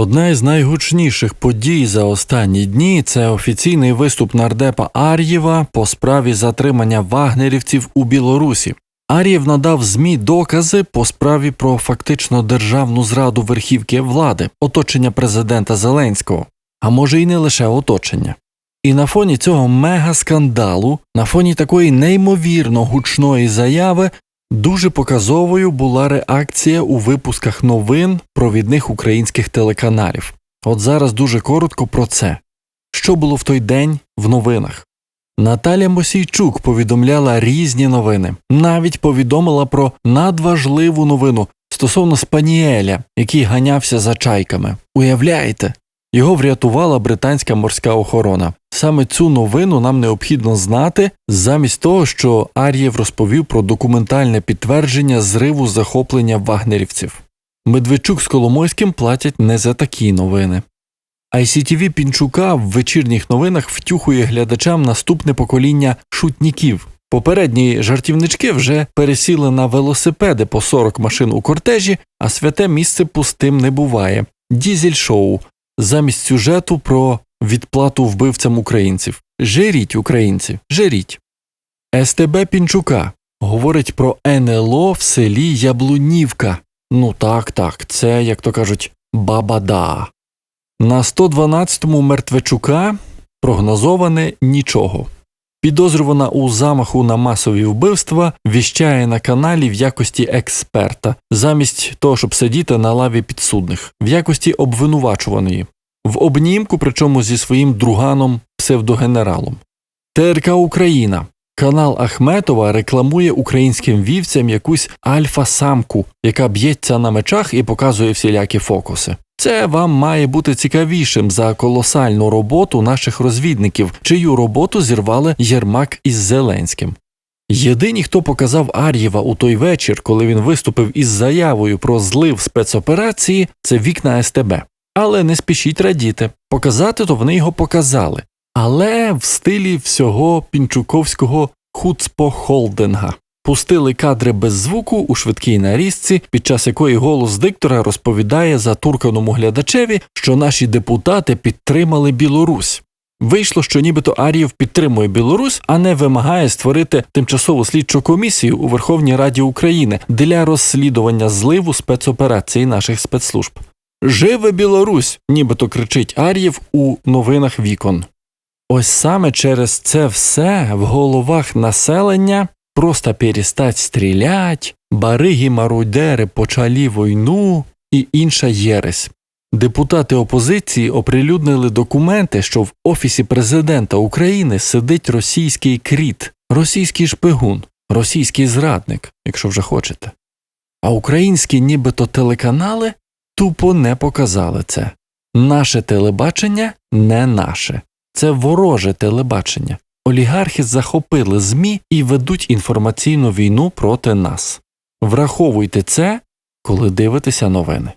Одна із найгучніших подій за останні дні це офіційний виступ нардепа Ар'єва по справі затримання вагнерівців у Білорусі. Ар'єв надав ЗМІ докази по справі про фактично державну зраду верхівки влади, оточення президента Зеленського, а може й не лише оточення. І на фоні цього мегаскандалу, на фоні такої неймовірно гучної заяви, дуже показовою була реакція у випусках новин провідних українських телеканалів. От зараз дуже коротко про це. Що було в той день в новинах? Наталя Мосійчук повідомляла різні новини, навіть повідомила про надважливу новину стосовно Спаніеля, який ганявся за чайками. Уявляєте? Його врятувала британська морська охорона. Саме цю новину нам необхідно знати, замість того, що Ар'єв розповів про документальне підтвердження зриву захоплення вагнерівців. Медведчук з Коломойським платять не за такі новини. ICTV Пінчука в вечірніх новинах втюхує глядачам наступне покоління шутніків. Попередні жартівнички вже пересіли на велосипеди по 40 машин у кортежі, а святе місце пустим не буває. Дізель-шоу замість сюжету про відплату вбивцям українців. Жиріть, українці, жиріть. СТБ Пінчука говорить про НЛО в селі Яблунівка. Ну так, так, це, як то кажуть, бабада. На 112-му Мертвечука прогнозоване нічого. Підозрювана у замаху на масові вбивства віщає на каналі в якості експерта, замість того, щоб сидіти на лаві підсудних, в якості обвинувачуваної, в обнімку, причому зі своїм друганом псевдогенералом. ТРК Україна. Канал Ахметова рекламує українським вівцям якусь альфа-самку, яка б'ється на мечах і показує всілякі фокуси. Це вам має бути цікавішим за колосальну роботу наших розвідників, чию роботу зірвали Єрмак із Зеленським. Єдині, хто показав Ар'єва у той вечір, коли він виступив із заявою про злив спецоперації, це вікна СТБ. Але не спішіть радіти. Показати то вони його показали. Але в стилі всього пінчуковського хуцпохолдинга. Пустили кадри без звуку у швидкій нарізці, під час якої голос диктора розповідає затурканому глядачеві, що наші депутати підтримали Білорусь. Вийшло, що нібито Ар'єв підтримує Білорусь, а не вимагає створити тимчасову слідчу комісію у Верховній Раді України для розслідування зливу спецоперації наших спецслужб. Живе Білорусь! нібито кричить Ар'єв у новинах вікон. Ось саме через це все в головах населення просто перестать стрілять, бариги мародери почали війну і інша єресь. Депутати опозиції оприлюднили документи, що в Офісі президента України сидить російський кріт, російський шпигун, російський зрадник, якщо вже хочете. А українські нібито телеканали тупо не показали це. Наше телебачення не наше. Це вороже телебачення. Олігархи захопили ЗМІ і ведуть інформаційну війну проти нас. Враховуйте це, коли дивитеся новини.